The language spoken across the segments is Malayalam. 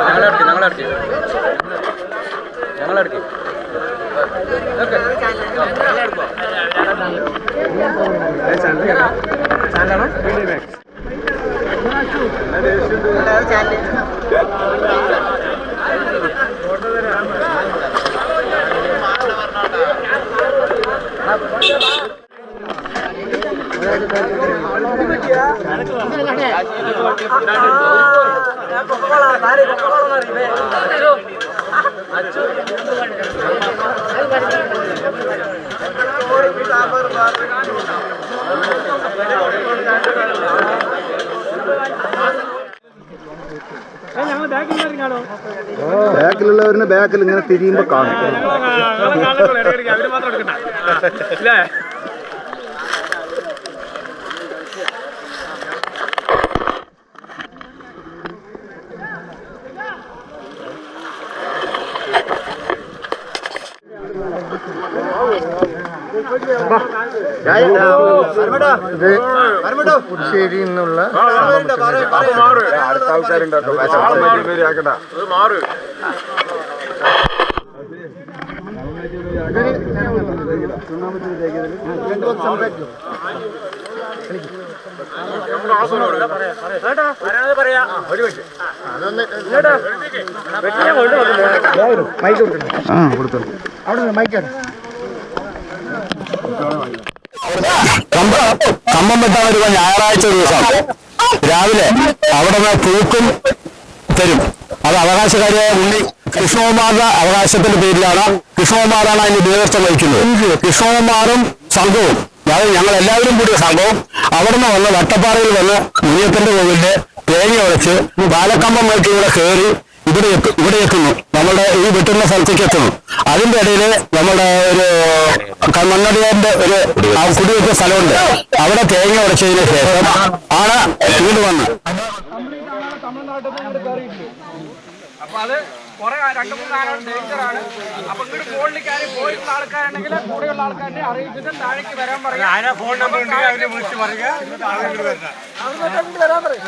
ഞങ്ങളെടുക്കി ഞങ്ങളെടുക്കി చాలా చాలా ബാക്കിൽ ഇങ്ങനെ തിരിയുമ്പോ കാണും പുതുശ്ശേരി എന്നുള്ള അടുത്ത ആൾക്കാരുണ്ടോ മൈക്കാണ് കമ്പം വെട്ടാൻ വരുമ്പോ ഞായറാഴ്ച ദിവസം രാവിലെ അവിടെ പൂക്കും തരും അത് അവകാശകാരിയായ ഉണ്ണി കൃഷ്ണകുമാറിന്റെ അവകാശത്തിന്റെ പേരിലാണ് കൃഷ്ണകുമാറാണ് അതിന്റെ നേതൃത്വം വഹിക്കുന്നത്. കൃഷ്ണകുമാറും സംഘവും അതായത് ഞങ്ങൾ എല്ലാവരും കൂടിയ സംഘവും അവിടെ നിന്ന് വന്ന് വട്ടപ്പാറയിൽ വന്ന് മുനിയപ്പന്റെ കോവിലെ തേങ്ങ ഉടച്ച് ബാലക്കമ്പം വഴിക്ക് ഇവിടെ കയറി ഇവിടെ എത്തു- ഇവിടെ എത്തുന്നു. നമ്മുടെ ഈ വെട്ടുന്ന സ്ഥലത്തേക്ക് എത്തുന്നു. അതിന്റെ ഇടയിൽ നമ്മുടെ ഒരു മണ്ണടിയാറിന്റെ ഒരു കുടിവെച്ച സ്ഥലമുണ്ട്. അവിടെ തേങ്ങ ഉടച്ചതിന് ശേഷം ആണ് വീട് വന്ന് അപ്പൊ അത് കുറെ രണ്ട് മൂന്ന് ആളുകൾ ഡേഞ്ചറാണ് അപ്പൊ ഇങ്ങോട്ട് ഫോണിൽ കയറി പോയിട്ടുള്ള ആൾക്കാരുണ്ടെങ്കിൽ കൂടെയുള്ള ആൾക്കാരെ അറിയിച്ചിട്ട് താഴേക്ക് വരാൻ പറയാം. ഫോൺ നമ്പർ ഉണ്ടെങ്കിൽ അവരെ വിളിച്ച് പറയുക. വരാൻ പറയും.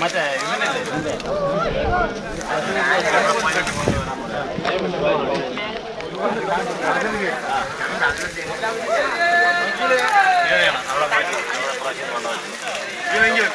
മറ്റേ ഇവനെങ്കിലും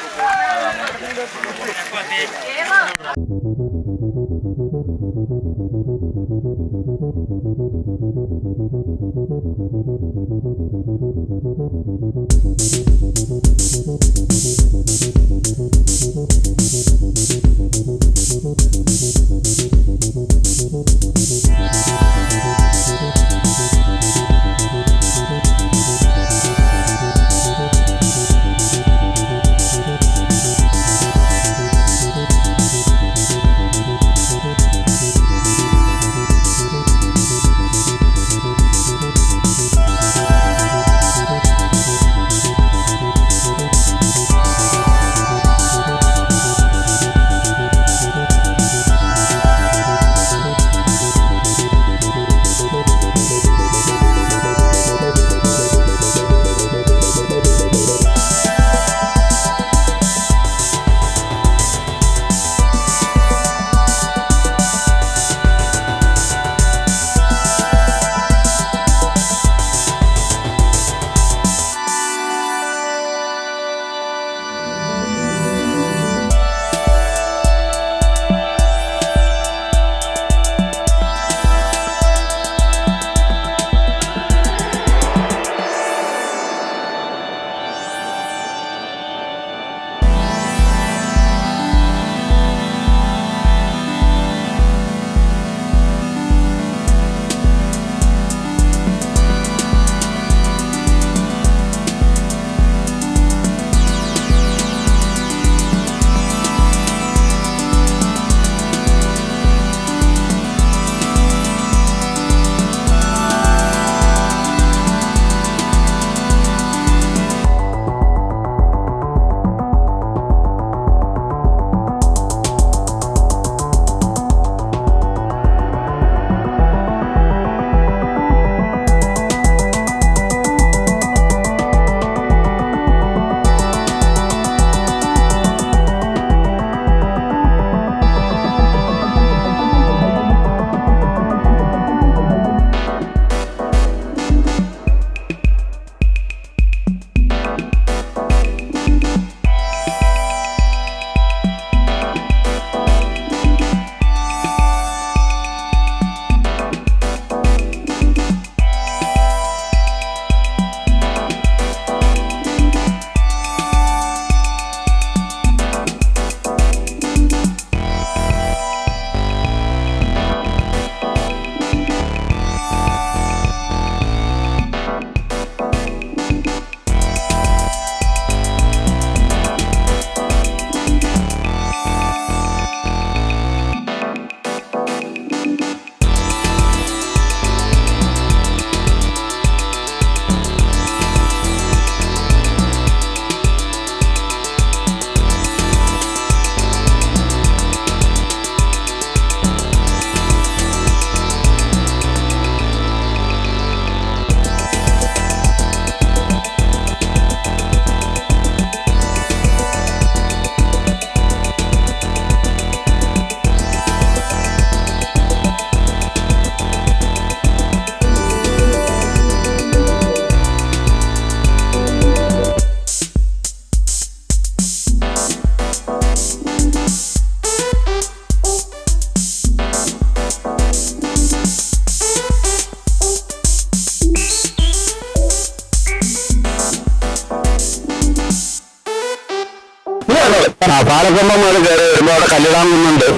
മുതൽ കയറി വരുമ്പോൾ അവിടെ കല്ലിടാൻ നിന്നുണ്ട്.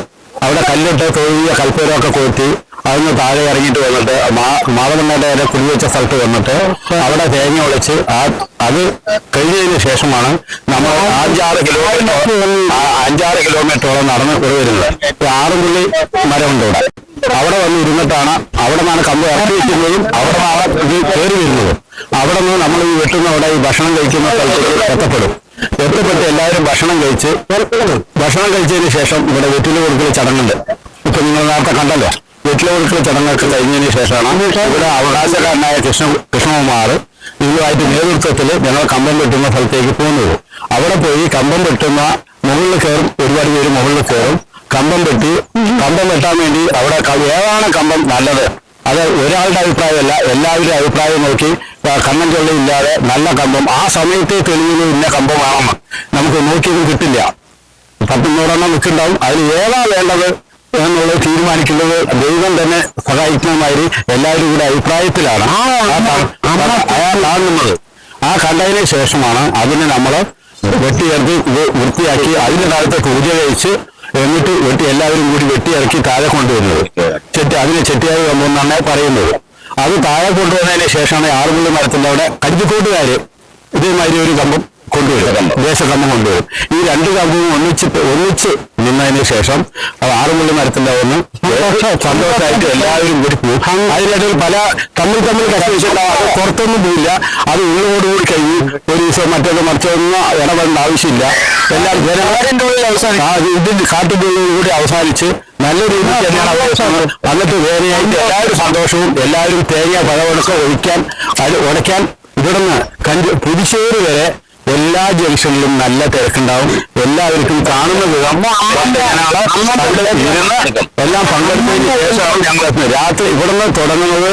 അവിടെ കല്ലിട്ട് തൊഴിയ കൽപ്പൂരമൊക്കെ കൊത്തി അതിന് താഴെ ഇറങ്ങിയിട്ട് വന്നിട്ട് മാതമണ്ണയുടെ കുടിവെച്ച സ്ഥലത്ത് വന്നിട്ട് അവിടെ തേങ്ങ ഒളിച്ച് ആ അത് കഴിഞ്ഞതിന് ശേഷമാണ് നമ്മൾ അഞ്ചാറ് കിലോമീറ്റർ അഞ്ചാറ് കിലോമീറ്ററോളം നടന്ന് വരുന്നത്. ആറ് ആറുപുള്ളി മരമുണ്ട് ഇവിടെ. അവിടെ വന്ന് ഇരുന്നിട്ടാണ് അവിടെ നിന്നാണ് കമ്പ് ഇറക്കി വെക്കുന്നതും അവിടെ നിന്നാണ് കയറി വരുന്നത്. അവിടെ നിന്ന് നമ്മൾ ഈ വെട്ടുന്ന അവിടെ ഈ ഭക്ഷണം കഴിക്കുന്ന സ്ഥലത്തേക്ക് എത്തപ്പെടും. എത്തപ്പെട്ട് എല്ലാവരും ഭക്ഷണം കഴിച്ച് ഭക്ഷണം കഴിച്ചതിന് ശേഷം ഇവിടെ വെറ്റില കൊടുക്കുന്ന ചടങ്ങുണ്ട്. ഇപ്പൊ നിങ്ങൾ നേരത്തെ കണ്ടല്ലോ. വെറ്റില കൊടുക്കുന്ന ചടങ്ങൊക്കെ കഴിഞ്ഞതിന് ശേഷമാണ് ഇവിടെ അവകാശക്കാരനായ കൃഷ്ണ കൃഷ്ണകുമാർ ഇതുമായിട്ട് നേതൃത്വത്തിൽ ഞങ്ങൾ കമ്പം വെട്ടുന്ന സ്ഥലത്തേക്ക് പോകുന്നത്. അവിടെ പോയി കമ്പം വെട്ടുന്ന മുകളിൽ കയറും. ഒരുപാട് പേര് മുകളിൽ കയറും. കമ്പം വെട്ടി കമ്പം വെട്ടാൻ വേണ്ടി അവിടെ ഏതാണ് കമ്പം നല്ലത്? അത് ഒരാളുടെ അഭിപ്രായമല്ല എല്ലാവരുടെയും അഭിപ്രായം നോക്കി കണ്ണൻ ചൊള്ളി ഇല്ലാതെ നല്ല കമ്പം. ആ സമയത്ത് തെളിവിന് ഇന്ന കമ്പമാണെന്ന് നമുക്ക് നോക്കിയത് കിട്ടില്ല. പത്തും നൂറെണ്ണം നിൽക്കുന്നുണ്ടാവും അതിൽ ഏതാ വേണ്ടത് എന്നുള്ളത് തീരുമാനിക്കുന്നത് ദൈവം തന്നെ സഹായിക്കുന്നമാതിരി എല്ലാവരും കൂടെ അഭിപ്രായത്തിലാണ്. അയാൾ കാണുന്നത്. ആ കണ്ടതിന് ശേഷമാണ് അതിനെ നമ്മൾ വെട്ടിയിറക്കി ഇത് വൃത്തിയാക്കി അതിന്റെ കാലത്ത് പൂജ കഴിച്ച് എന്നിട്ട് വെട്ടി എല്ലാവരും കൂടി വെട്ടിയിറക്കി താഴെ കൊണ്ടുവരുന്നത്. ചെട്ടി അതിനെ ചെട്ടിയായി നന്നായി പറയുന്നത്. അത് താഴെ കൊണ്ടുവന്നതിന് ശേഷമാണ് ആറുമുള്ളി മരത്തിന്റെ അവിടെ കരുതിക്കോട്ടുകാര് ഇതേമാതിരി ഒരു കമ്പം കൊണ്ടുവരും. ദേശകർമ്മം കൊണ്ടുവരും. ഈ രണ്ട് കർമ്മവും ഒന്നിച്ച് ഒന്നിച്ച് നിന്നതിന് ശേഷം അത് ആറുമുള്ളി മരത്തിന്റെ ഒന്ന് സന്തോഷമായിട്ട് എല്ലാവരും കൂടി പോകും. അതിനിടയിൽ പല തമ്മിൽ തമ്മിൽ അത് പുറത്തൊന്നും പോയില്ല അത് ഉള്ളോടുകൂടി കഴിഞ്ഞ് ഒരു ദിവസം മറ്റൊന്ന് മറ്റൊന്നും ഇടപെടേണ്ട ആവശ്യമില്ല. എല്ലാം ജനങ്ങളുടെ ഉള്ളിൽ അവസാനിച്ച് ആ ഇതിന്റെ അവസാനിച്ച് നല്ല രീതിയിൽ തന്നെയാണ് അവസാനം. എന്നിട്ട് വേനയായിട്ട് എല്ലാവരും സന്തോഷവും എല്ലാവരും തേങ്ങ പഴവടക്കം ഒഴിക്കാൻ അത് ഉടയ്ക്കാൻ ഇവിടുന്ന് കഞ്ച് പുതുശ്ശേരി വരെ എല്ലാ ജംഗ്ഷനിലും നല്ല തിരക്കുണ്ടാവും. എല്ലാവർക്കും കാണുന്ന വിധം എല്ലാം പങ്കെടുത്തതിന് ശേഷമാണ് ഞങ്ങൾ എത്തുന്നത് രാത്രി ഇവിടുന്ന് തുടങ്ങുന്നത്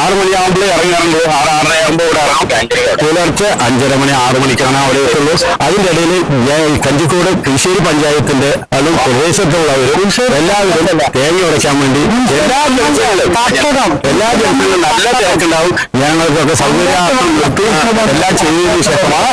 ആറു മണിയാകുമ്പോഴേ ഇറങ്ങാറുണ്ട്. ആറ് ആറര ആകുമ്പോൾ ഇവിടെ ഇറങ്ങും. പുലർച്ചെ അഞ്ചര മണി ആറ് മണിക്കാണ് അവിടെ എത്തുള്ളൂ അതിന്റെ ഇടയിൽ കഞ്ചിക്കോട് തൃശ്ശൂർ പഞ്ചായത്തിന്റെ അതും പ്രദേശത്തുള്ളവരും എല്ലാവരും തേങ്ങ ഉടയ്ക്കാൻ വേണ്ടി എല്ലാ ജംഗ്ഷനിലും എല്ലാ ജംഗ്ഷനിലും നല്ല തിരക്കുണ്ടാവും. ഞങ്ങൾക്കൊക്കെ സൗകര്യാർത്ഥം നിർത്തി. എല്ലാം ചെയ്തതിനു ശേഷമാണ്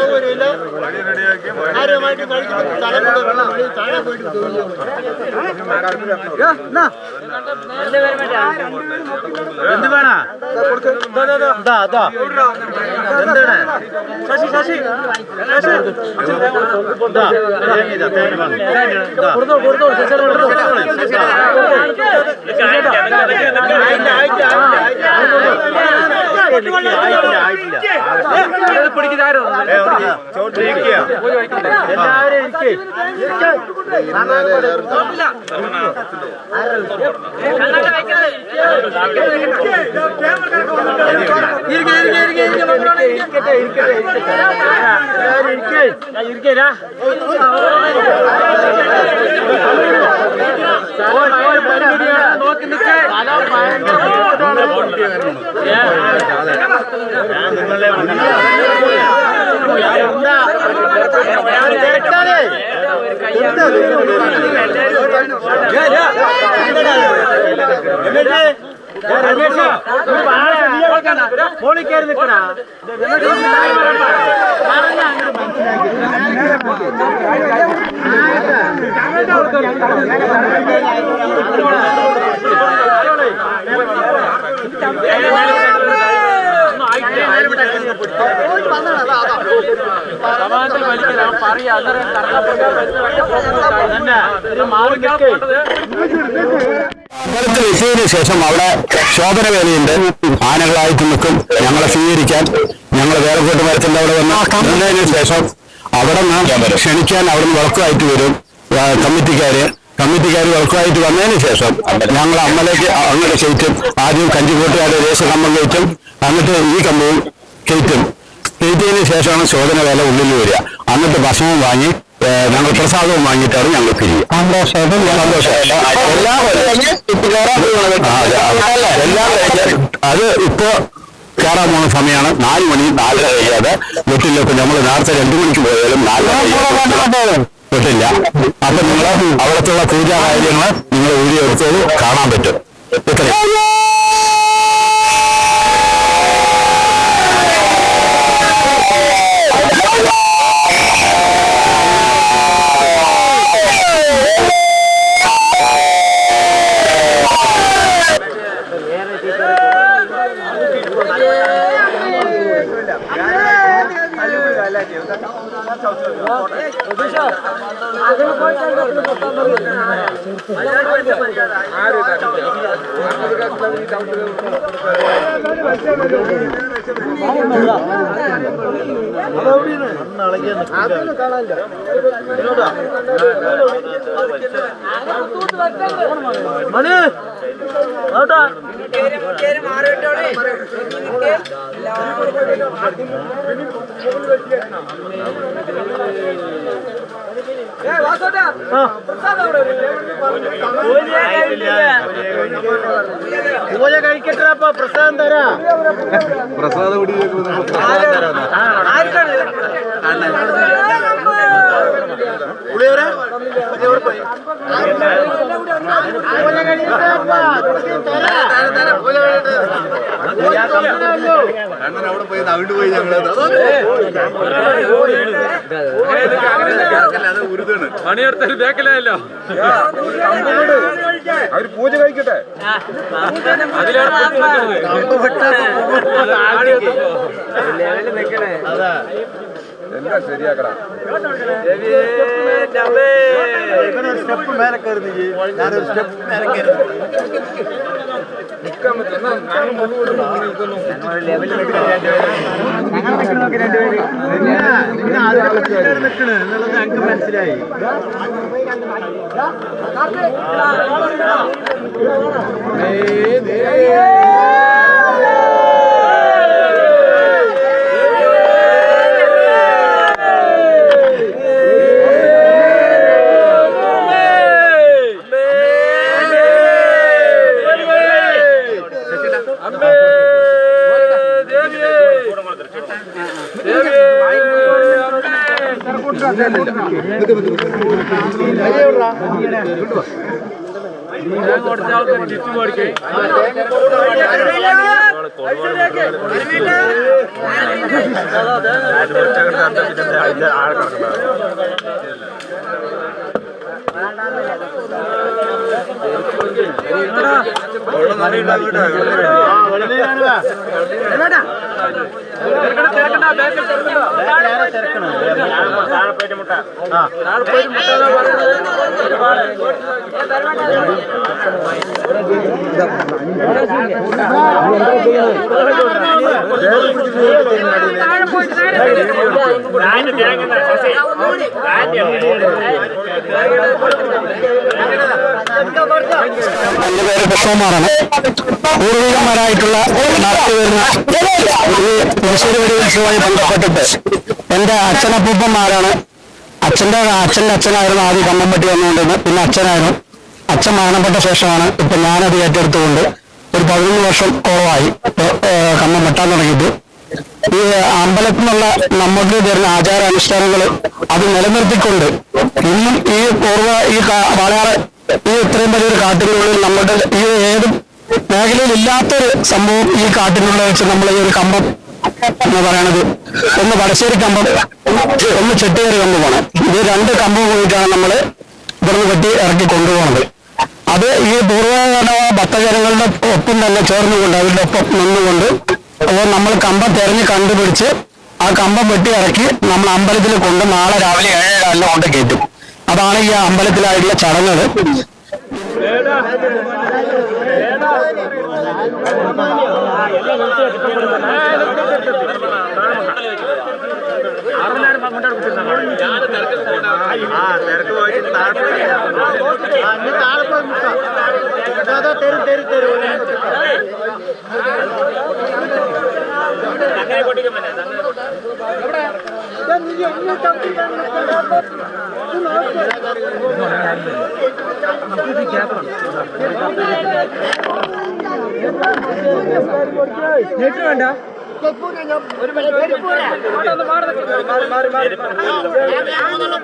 വെക്കുകയും ബാക്കിയെല്ലാം മാറ്റി കുറുവൾ എന്ത് വേണ ശശി ശശി ശശി ഇതാ, തേങ്ങ വാങ്ങ്. ദാ. ആയിട്ടില്ല, ആയിട്ടില്ല. ഏ, ഒന്ന് ചോട്ടിലിരിക്കുക. എല്ലാവരും ഇരിക്കേ മോളിൽ കയറി നിൽക്കണ അമ്പലത്തിൽ എത്തിയതിനു ശേഷം അവിടെ ശോഭന വേലയുണ്ട് ആനകളായിട്ട് നിൽക്കും. ഞങ്ങളെ സ്വീകരിക്കാൻ. ഞങ്ങൾ വേലക്കോട്ട് മരത്തിന്റെ അവിടെ വന്ന് നിന്നതിന് ശേഷം അവിടെ നിന്ന് ക്ഷണിക്കാൻ അവിടെ നിന്ന് വിളക്കുമായിട്ട് വരും കമ്മിറ്റിക്കാര്. കമ്മിറ്റിക്കാർ വിളക്കുമായിട്ട് വന്നതിന് ശേഷം ഞങ്ങൾ അമ്മലേക്ക് അങ്ങോട്ട് കയറ്റും. ആദ്യം കഞ്ചിക്കോട്ടുകാരുടെ ദേശകമ്പം കയറ്റും. എന്നിട്ട് ഈ കമ്പവും കയറ്റും. കയറ്റിയതിന് ശേഷമാണ് ശോധന വേല ഉള്ളിൽ വരിക. എന്നിട്ട് ഭക്ഷണം വാങ്ങി ഞങ്ങൾ പ്രസാദവും വാങ്ങിയിട്ടാണ് ഞങ്ങൾ പിരിയുക. അതെ, ഇപ്പോ കയറാൻ പോകുന്ന സമയമാണ്. നാല് മണി നാലര കഴിയാതെ വീട്ടിലൊക്കെ നമ്മൾ നേരത്തെ രണ്ടു മണിക്ക് പോയാലും നാലര വീട്ടില്ല അപ്പൊ നിങ്ങൾ അവിടത്തുള്ള പൂജാ കാര്യങ്ങൾ നിങ്ങൾ വീഡിയോ എടുത്തത് കാണാൻ പറ്റും. ഇത്രയും. മണി ഓട്ടാ പൂജ കഴിക്കട്ടപ്പ പ്രസാദം തരാ. പ്രസാദ കുടിയിലേക്ക് പുളിയോരെ പൂജ കഴിക്കട്ടപ്പ അണ്ണൻ അവിടെ പോയി അങ്ങോട്ട് പോയി അത് ഉരുതാണ് പണിയെടുത്തൊരു അവർ പൂജ കഴിക്കട്ടെ എല്ലാം ശരിയാക്കടാ. ഇവനൊരു സ്റ്റെപ്പ് മേലെ ഞാനൊരു സ്റ്റെപ്പ് മേലെ നിൽക്കാൻ നിൽക്കണ്. എന്നുള്ളത് ഞങ്ങൾക്ക് മനസ്സിലായി. ആൾക്കാർ தேங்க എന്റെ പേര് കൃഷ്ണകുമാറാണ് പൂർവികന്മാരായിട്ടുള്ള നടത്തി വരുന്ന ഈ പുതുശ്ശേരി വെടി ബന്ധപ്പെട്ടിട്ട് എന്റെ അച്ഛനപ്പൂപ്പന്മാരാണ്. അച്ഛന്റെ അച്ഛന്റെ അച്ഛനായിരുന്നു ആദ്യം കമ്മമ്പട്ടി വന്നുകൊണ്ടിരുന്നത്. പിന്നെ അച്ഛനായിരുന്നു. അച്ഛൻ മരണപ്പെട്ട ശേഷമാണ് ഇപ്പൊ ഞാനത് ഏറ്റെടുത്തുകൊണ്ട് ഒരു പതിനൊന്ന് വർഷം കുറവായി. കമ്മം വെട്ടാൻ തുടങ്ങിയിട്ട്. ഈ അമ്പലത്തിൽ നിന്നുള്ള നമുക്ക് തരുന്ന ആചാരാനുഷ്ഠാനങ്ങൾ അത് നിലനിർത്തിക്കൊണ്ട് ഇന്നും ഈ പൂർവ ഈ വളരെ ഈ ഇത്രയും വലിയൊരു കാട്ടിനുള്ളിൽ നമ്മുടെ ഈ ഏത് മേഖലയിൽ ഇല്ലാത്തൊരു സംഭവം ഈ കാട്ടിനുള്ളിൽ വെച്ച് നമ്മൾ ഈ ഒരു കമ്പം എന്ന് പറയണത്. ഒന്ന് വടശ്ശേരി കമ്പം ഒന്ന് ചെട്ടിയേറി കമ്പമാണ് ഇത് രണ്ട് കമ്പം പോയിട്ടാണ് നമ്മൾ ഇവിടുന്ന് വെട്ടി ഇറക്കി കൊണ്ടുപോകുന്നത് അത് ഈ പൂർവകാല ഭക്തജനങ്ങളുടെ ഒപ്പം തന്നെ ചേർന്നുകൊണ്ട് അവരുടെ ഒപ്പം നിന്നുകൊണ്ട് അപ്പോൾ നമ്മൾ കമ്പം തിരഞ്ഞ് കണ്ടുപിടിച്ച് ആ കമ്പം വെട്ടി ഇറക്കി നമ്മൾ അമ്പലത്തിൽ കൊണ്ട് നാളെ രാവിലെ ഏഴേകാലിന് കൊണ്ട് കയറ്റും. അതാണ് ഈ അമ്പലത്തിലായിട്ടുള്ള ചടങ്ങുകൾ ആ തിരക്ക് പോയിട്ട് താഴെ പോയി. ആ, ഇനി താഴെ പോയി നിൽക്കാം.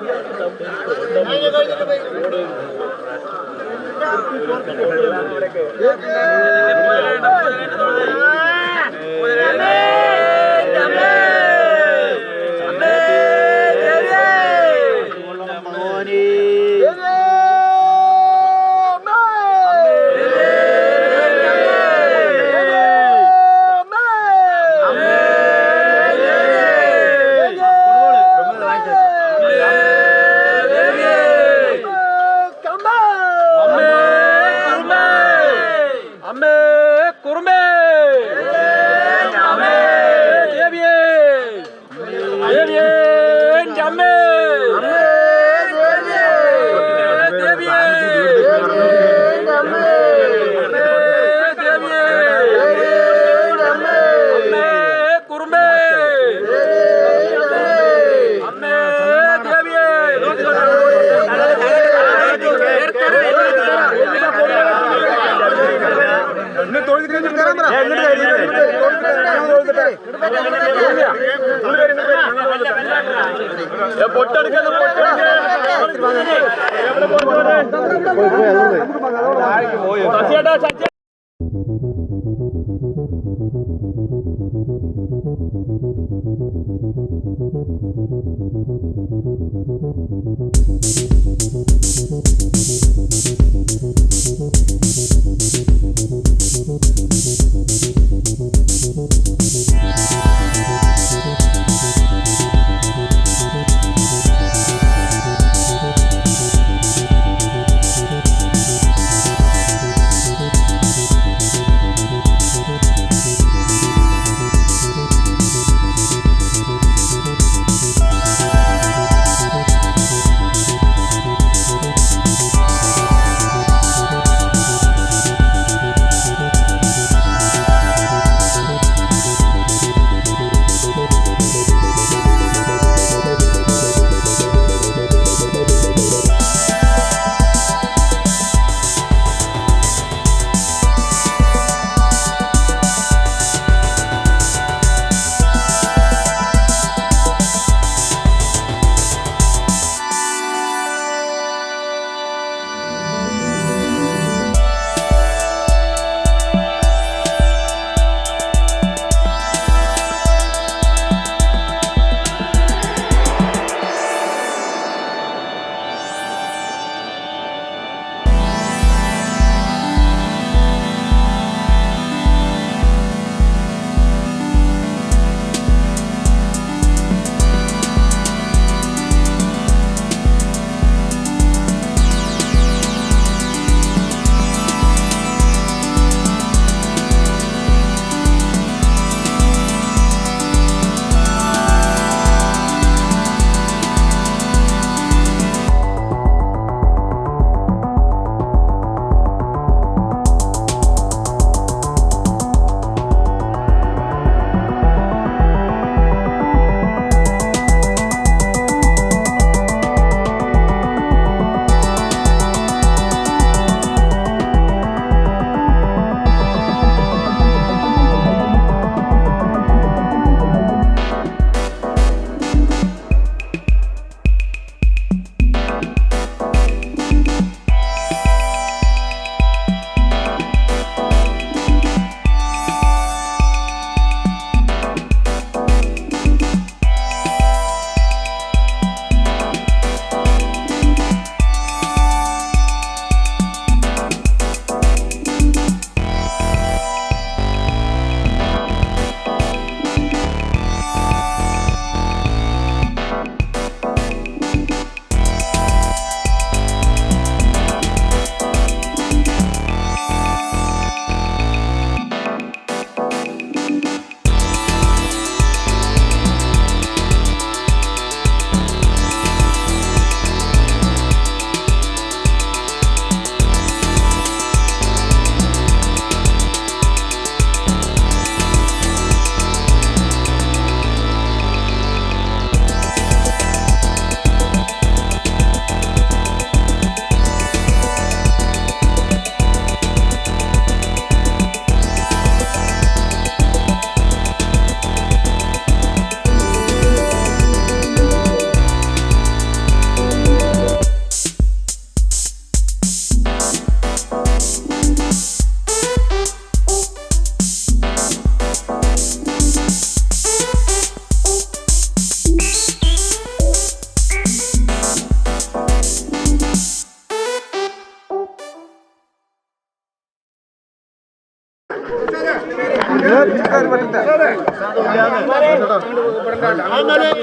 Amen.